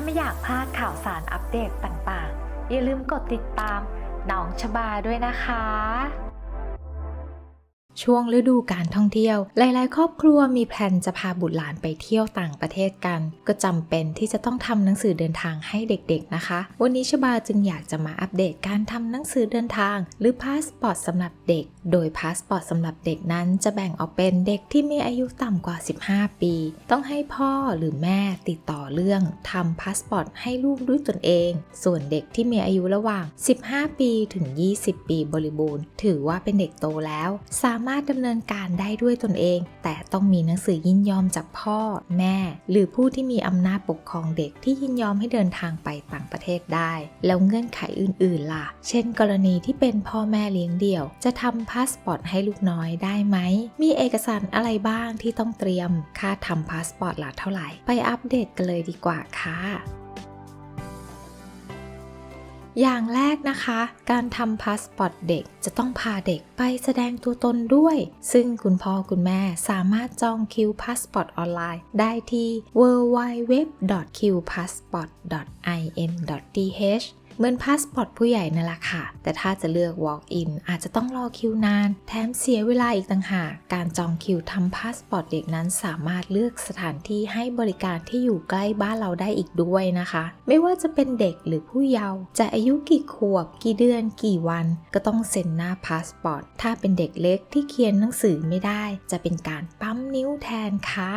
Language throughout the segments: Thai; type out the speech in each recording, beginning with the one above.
าไม่อยากพลาดข่าวสารอัปเดตต่างๆ อย่าลืมกดติดตามน้องชบาด้วยนะคะ ช่วงฤดูการท่องเที่ยว หลาย ๆ ครอบครัวมีแผนจะพาบุตรหลานไปเที่ยวต่างประเทศกัน ก็จำเป็นที่จะต้องทำหนังสือเดินทางให้เด็ก ๆ นะคะ วันนี้ชบาจึงอยากจะมาอัปเดตการทำหนังสือเดินทาง หรือพาสปอร์ตสำหรับเด็ก โดยพาสปอร์ตสำหรับเด็กนั้นจะแบ่งออกเป็นเด็กที่มีอายุต่ำกว่า 15 ปี ต้องให้พ่อหรือแม่ติดต่อเรื่องทำพาสปอร์ตให้ลูกด้วยตนเอง ส่วนเด็กที่มีอายุระหว่าง 15 ปีถึง 20 ปีบริบูรณ์ ถือว่าเป็นเด็กโตแล้วสามามารถดำเนินการได้ด้วยตนเอง แต่ต้องมีหนังสือยินยอมจากพ่อ แม่ หรือผู้ที่มีอำนาจปกครองเด็กที่ยินยอมให้เดินทางไปต่างประเทศได้ แล้วเงื่อนไขอื่น ๆ ล่ะ เช่น กรณีที่เป็นพ่อแม่เลี้ยงเดี่ยว จะทำพาสปอร์ตให้ลูกน้อยได้ไหม มีเอกสารอะไรบ้างที่ต้องเตรียม ค่าทำพาสปอร์ตละเท่าไหร่ ไปอัปเดตกันเลยดีกว่าค่ะ อย่างแรกนะคะ การทำพาสปอร์ตเด็กจะต้องพาเด็กไปแสดงตัวตนด้วย ซึ่งคุณพ่อคุณแม่สามารถจองคิวพาสปอร์ตออนไลน์ ได้ที่ www.qpassport.in.th เหมือนพาสปอร์ตผู้ใหญ่นั่นแหละค่ะ แต่ถ้าจะเลือก Walk in อาจจะต้องรอคิวนาน แถมเสียเวลาอีกต่างหาก การจองคิวทำพาสปอร์ตเด็กนั้นสามารถเลือกสถานที่ให้บริการที่อยู่ใกล้บ้านเราได้อีกด้วยนะคะ ไม่ว่าจะเป็นเด็กหรือผู้เยาว์จะอายุกี่ขวบ กี่เดือน กี่วัน ก็ต้องเซ็นหน้าพาสปอร์ตถ้าเป็นเด็กเล็กที่เขียนหนังสือไม่ได้ จะเป็นการปั๊มนิ้วแทนค่ะ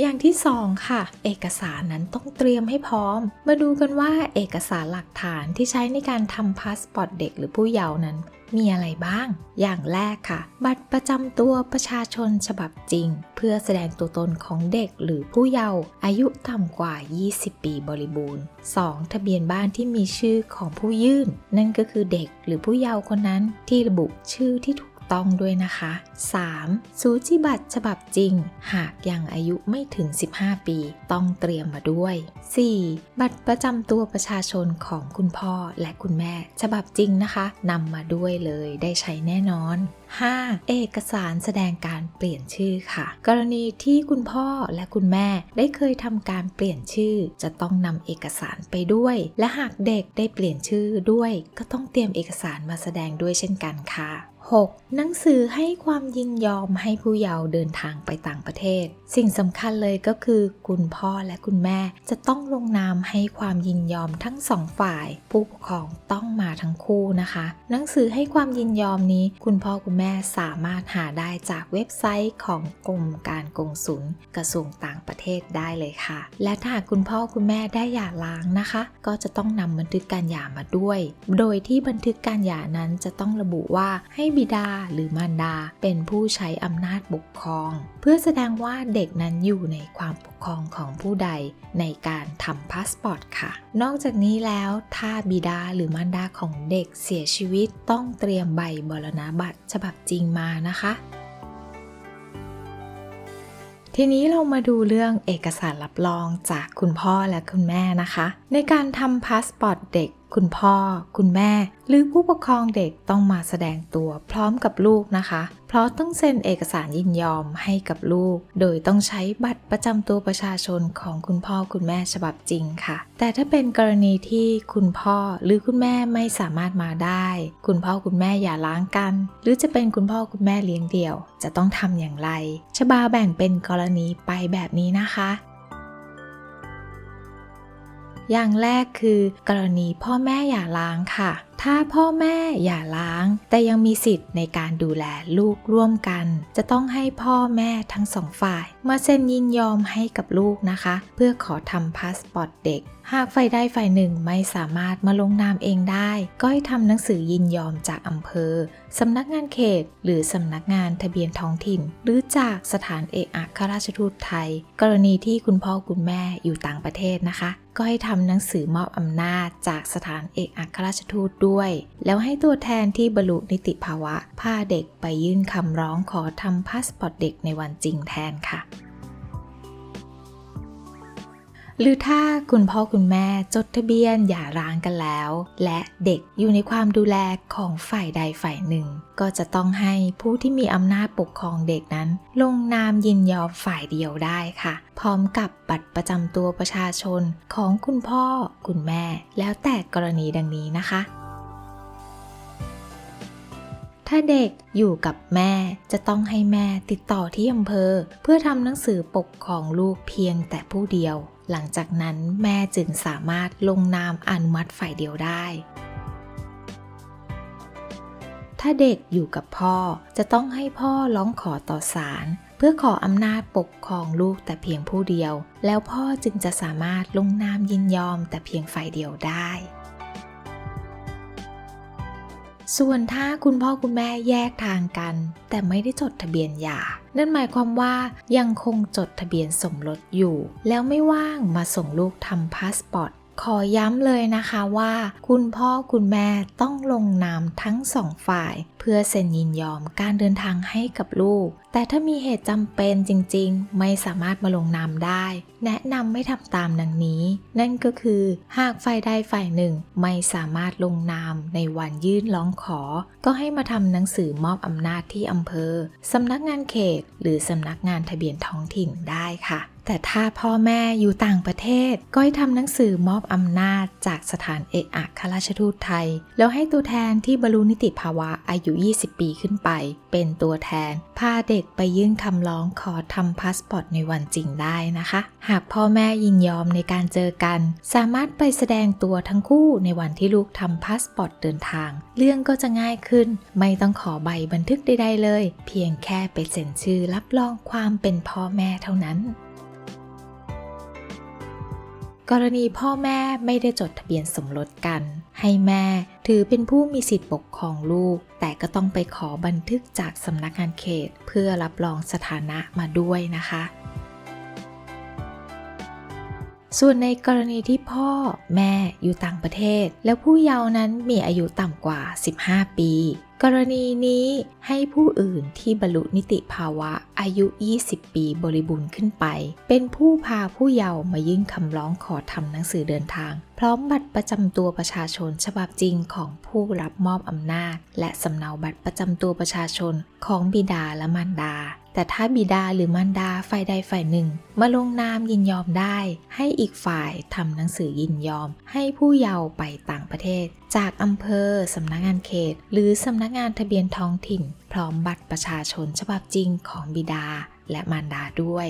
อย่างที่ 2 ค่ะ เอกสารนั้นต้องเตรียมให้พร้อม มาดูกันว่าเอกสารหลักฐานที่ใช้ในการทำพาสปอร์ตเด็กหรือผู้เยาว์นั้นมีอะไรบ้าง อย่างแรกค่ะ บัตรประจำตัวประชาชนฉบับจริง เพื่อแสดงตัวตนของเด็กหรือผู้เยาว์อายุต่ำกว่า 20 ปีบริบูรณ์ 2. ทะเบียนบ้านที่มีชื่อของผู้ยื่น นั่นก็คือเด็กหรือผู้เยาว์คนนั้นที่ระบุชื่อที่ถูก ต้องด้วยนะคะ 3. สูจิบัตรฉบับจริง หากยังอายุไม่ถึง 15 ปี ต้องเตรียมมาด้วย 4. บัตรประจำตัวประชาชนของคุณพ่อและคุณแม่ ฉบับจริงนะคะนำมาด้วยเลยได้ใช้แน่นอน 5. เอกสารแสดงการเปลี่ยนชื่อค่ะ กรณีที่คุณพ่อและคุณแม่ได้เคยทำการเปลี่ยนชื่อ จะต้องนำเอกสารไปด้วย และหากเด็กได้เปลี่ยนชื่อด้วย ก็ต้องเตรียมเอกสารมาแสดงด้วยเช่นกันค่ะ 6. หนังสือให้ความยินยอมให้ผู้เยาว์เดินทางไปต่างประเทศ สิ่งสำคัญเลยก็คือ คุณพ่อและคุณแม่จะต้องลงนามให้ความยินยอมทั้งสองฝ่าย ผู้ปกครองต้องมาทั้งคู่นะคะ หนังสือให้ความยินยอมนี้ คุณพ่อคุณแม่สามารถหาได้จากเว็บไซต์ของกรมการกงสุลกระทรวงต่างประเทศได้เลยค่ะ และถ้าหากคุณพ่อคุณแม่ได้หย่าร้างนะคะ ก็จะต้องนำบันทึกการหย่ามาด้วย โดยที่บันทึกการหย่านั้นจะต้องระบุว่าให้บิดาหรือมารดาเป็นผู้ใช้อำนาจปกครอง เพื่อแสดงว่าเด็กนั้นอยู่ในความปกครองของผู้ใดในการทำพาสปอร์ตค่ะ นอกจากนี้แล้วถ้าบิดาหรือมารดาของเด็กเสียชีวิตต้องเตรียมใบบรณบัตรฉบับจริงมานะคะทีนี้เรามาดูเรื่องเอกสารรับรองจากคุณพ่อและคุณแม่นะคะ ในการทำพาสปอร์ตเด็กคุณพ่อ คุณแม่ หรือผู้ปกครองเด็กต้องมาแสดงตัวพร้อมกับลูกนะคะ เพราะต้องเซ็นเอกสารยินยอมให้กับลูก โดยต้องใช้บัตรประจำตัวประชาชนของคุณพ่อคุณแม่ฉบับจริงค่ะ แต่ถ้าเป็นกรณีที่คุณพ่อหรือคุณแม่ไม่สามารถมาได้ คุณพ่อคุณแม่อย่าล้างกัน หรือจะเป็นคุณพ่อคุณแม่เลี้ยงเดี่ยว จะต้องทำอย่างไร ชบาแบ่งเป็นกรณีไปแบบนี้นะคะ อย่างแรกคือ กรณีพ่อแม่อย่าล้างค่ะ ถ้าพ่อแม่อย่าล้าง แต่ยังมีสิทธิ์ในการดูแลลูกร่วมกัน จะต้องให้พ่อแม่ทั้งสองฝ่าย มาเซ็นยินยอมให้กับลูกนะคะ เพื่อขอทำพาสปอร์ตเด็กหากฝ่ายใดฝ่ายหนึ่งไม่สามารถมาลงนามเองได้ ก็ให้ทำหนังสือยินยอมจากอำเภอ สำนักงานเขต หรือสำนักงานทะเบียนท้องถิ่น หรือจากสถานเอกอัครราชทูตไทย กรณีที่คุณพ่อคุณแม่อยู่ต่างประเทศนะคะ ก็ให้ทำหนังสือมอบอำนาจจากสถานเอกอัครราชทูตด้วด้วย แล้วให้ตัวแทนที่บรรลุนิติภาวะพาเด็กไปยื่นคำร้องขอทำพาสปอร์ตเด็กในวันจริงแทนค่ะหรือถ้าคุณพ่อคุณแม่จดทะเบียนหย่าร้างกันแล้ว และเด็กอยู่ในความดูแลของฝ่ายใดฝ่ายหนึ่ง ก็จะต้องให้ผู้ที่มีอำนาจปกครองเด็กนั้น ลงนามยินยอมฝ่ายเดียวได้ค่ะ พร้อมกับบัตรประจำตัวประชาชนของคุณพ่อ คุณแม่ แล้วแต่กรณีดังนี้นะคะ ถ้าเด็กอยู่กับแม่จะต้องให้แม่ติดต่อที่อำเภอ เพื่อทำหนังสือปกครองลูกเพียงแต่ผู้เดียว หลังจากนั้นแม่จึงสามารถลงนามอนุมัติฝ่ายเดียวได้ถ้าเด็กอยู่กับพ่อจะต้องให้พ่อร้องขอต่อศาลเพื่อขออำนาจปกครองลูกแต่เพียงผู้เดียว แล้วพ่อจึงจะสามารถลงนามยินยอมแต่เพียงฝ่ายเดียวได้ ส่วนถ้าคุณพ่อคุณแม่แยกทางกัน แต่ไม่ได้จดทะเบียนหย่า นั่นหมายความว่ายังคงจดทะเบียนสมรสอยู่ แล้วไม่ว่างมาส่งลูกทำพาสปอร์ต ขอย้ำเลยนะคะว่า คุณพ่อคุณแม่ต้องลงนามทั้งสองฝ่าย เพื่อเซ็นยินยอมการเดินทางให้กับลูก แต่ถ้ามีเหตุจำเป็นจริงๆ ไม่สามารถมาลงนามได้ แนะนำไม่ทำตามดังนี้ นั่นก็คือ หากฝ่ายใดฝ่ายหนึ่งไม่สามารถลงนามในวันยื่นร้องขอ ก็ให้มาทำหนังสือมอบอำนาจที่อำเภอสำนักงานเขต หรือสำนักงานทะเบียนท้องถิ่นได้ค่ะ แต่ถ้าพ่อแม่อยู่ต่างประเทศ ก็ให้ทำหนังสือมอบอำนาจจากสถานเอกอัครราชทูตไทย แล้วให้ตัวแทนที่บรรลุนิติภาวะอายุ 20 ปีขึ้นไป เป็นตัวแทน พาเด็กไปยื่นคำร้องขอทำพาสปอร์ตในวันจริงได้นะคะ หากพ่อแม่ยินยอมในการเจอกัน สามารถไปแสดงตัวทั้งคู่ในวันที่ลูกทำพาสปอร์ตเดินทาง เรื่องก็จะง่ายขึ้น ไม่ต้องขอใบบันทึกใดๆเลย เพียงแค่ไปเซ็นชื่อรับรองความเป็นพ่อแม่เท่านั้น กรณีพ่อแม่ไม่ได้จดทะเบียนสมรสกัน ให้แม่ถือเป็นผู้มีสิทธิปกครองลูก แต่ก็ต้องไปขอบันทึกจากสำนักงานเขต เพื่อรับรองสถานะมาด้วยนะคะ ส่วนในกรณีที่พ่อแม่อยู่ต่างประเทศ แล้วผู้เยาว์นั้นมีอายุต่ำกว่า 15 ปี กรณีนี้ให้ผู้อื่นที่บรรลุนิติภาวะอายุ 20 ปีบริบูรณ์ขึ้นไป เป็นผู้พาผู้เยาว์มายื่นคำร้องขอทำหนังสือเดินทาง พร้อมบัตรประจำตัวประชาชนฉบับจริงของผู้รับมอบอำนาจ และสำเนาบัตรประจำตัวประชาชนของบิดาและมารดา แต่ถ้าบิดาหรือมารดาฝ่ายใดฝ่ายหนึ่ง มาลงนามยินยอมได้ ให้อีกฝ่ายทำหนังสือยินยอม ให้ผู้เยาว์ไปต่างประเทศ จากอำเภอสำนักงานเขต หรือสำนักงานทะเบียนท้องถิ่น พร้อมบัตรประชาชนฉบับจริงของบิดาและมารดาด้วย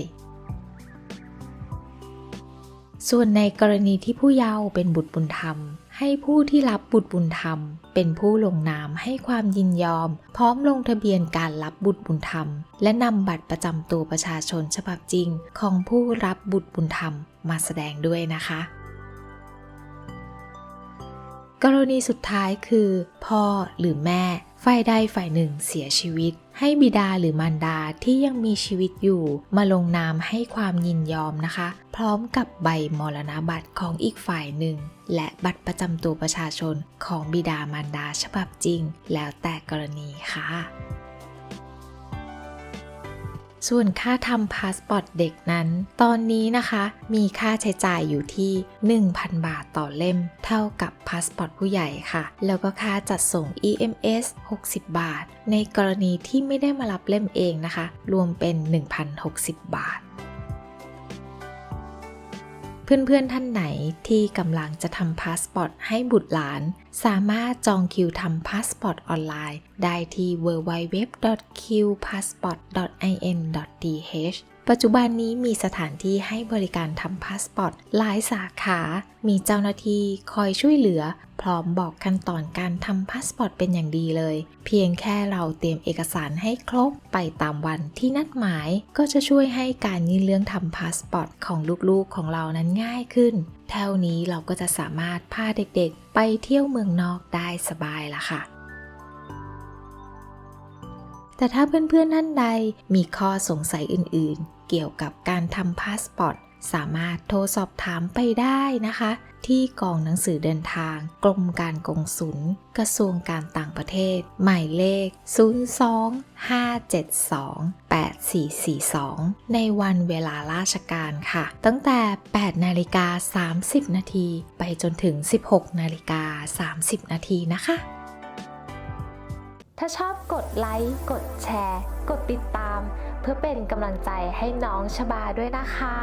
ส่วนในกรณีที่ผู้เยาว์เป็นบุตรบุญธรรม ให้ผู้ที่รับบุตรบุญธรรม เป็นผู้ลงนามให้ความยินยอม พร้อมลงทะเบียนการรับบุตรบุญธรรม และนำบัตรประจำตัวประชาชนฉบับจริง ของผู้รับบุตรบุญธรรมมาแสดงด้วยนะคะ กรณีสุดท้ายคือ พ่อหรือแม่ฝ่ายใดฝ่ายหนึ่งเสียชีวิต ให้บิดาหรือมารดาที่ยังมีชีวิตอยู่ มาลงนามให้ความยินยอมนะคะ พร้อมกับใบมรณบัตรของอีกฝ่ายหนึ่ง และบัตรประจำตัวประชาชนของบิดามารดาฉบับจริง แล้วแต่กรณีค่ะ ส่วนค่าทำพาสปอร์ตเด็กนั้น ตอนนี้นะคะมีค่าใช้จ่ายอยู่ที่ 1,000 บาทต่อเล่ม เท่ากับพาสปอร์ตผู้ใหญ่ค่ะ แล้วก็ค่าจัดส่ง EMS 60 บาท ในกรณีที่ไม่ได้มารับเล่มเองนะคะ รวมเป็น 1,060 บาท เพื่อนๆท่านไหนที่กำลังจะทำพาสปอร์ตให้บุตรหลาน สามารถจองคิวทำพาสปอร์ตออนไลน์ ได้ที่ www.qpassport.in.th ปัจจุบันนี้มีสถานที่ให้บริการทำพาสปอร์ตหลายสาขา มีเจ้าหน้าที่คอยช่วยเหลือ พร้อมบอกขั้นตอนการทำพาสปอร์ตเป็นอย่างดีเลย เพียงแค่เราเตรียมเอกสารให้ครบไปตามวันที่นัดหมาย ก็จะช่วยให้การยื่นเรื่องทำพาสปอร์ตของลูกๆของเรานั้นง่ายขึ้น เท่านี้เราก็จะสามารถพาเด็กๆ ไปเที่ยวเมืองนอกได้สบายละค่ะแต่ถ้าเพื่อนๆท่านใดมีข้อสงสัยอื่นๆ เกี่ยวกับการทำพาสปอร์ตสามารถโทรสอบถามไปได้นะคะ ที่กองหนังสือเดินทาง กรมการกงสุลกระทรวงการต่างประเทศ หมายเลข 025728442 ในวันเวลาราชการค่ะ ตั้งแต่ 8 นาฬิกา 30 นาทีไปจนถึง 16 นาฬิกา 30 นาทีนะคะ ถ้าชอบกดไลค์ กดแชร์ กดติดตาม เพื่อเป็นกำลังใจให้น้องชบาด้วยนะคะ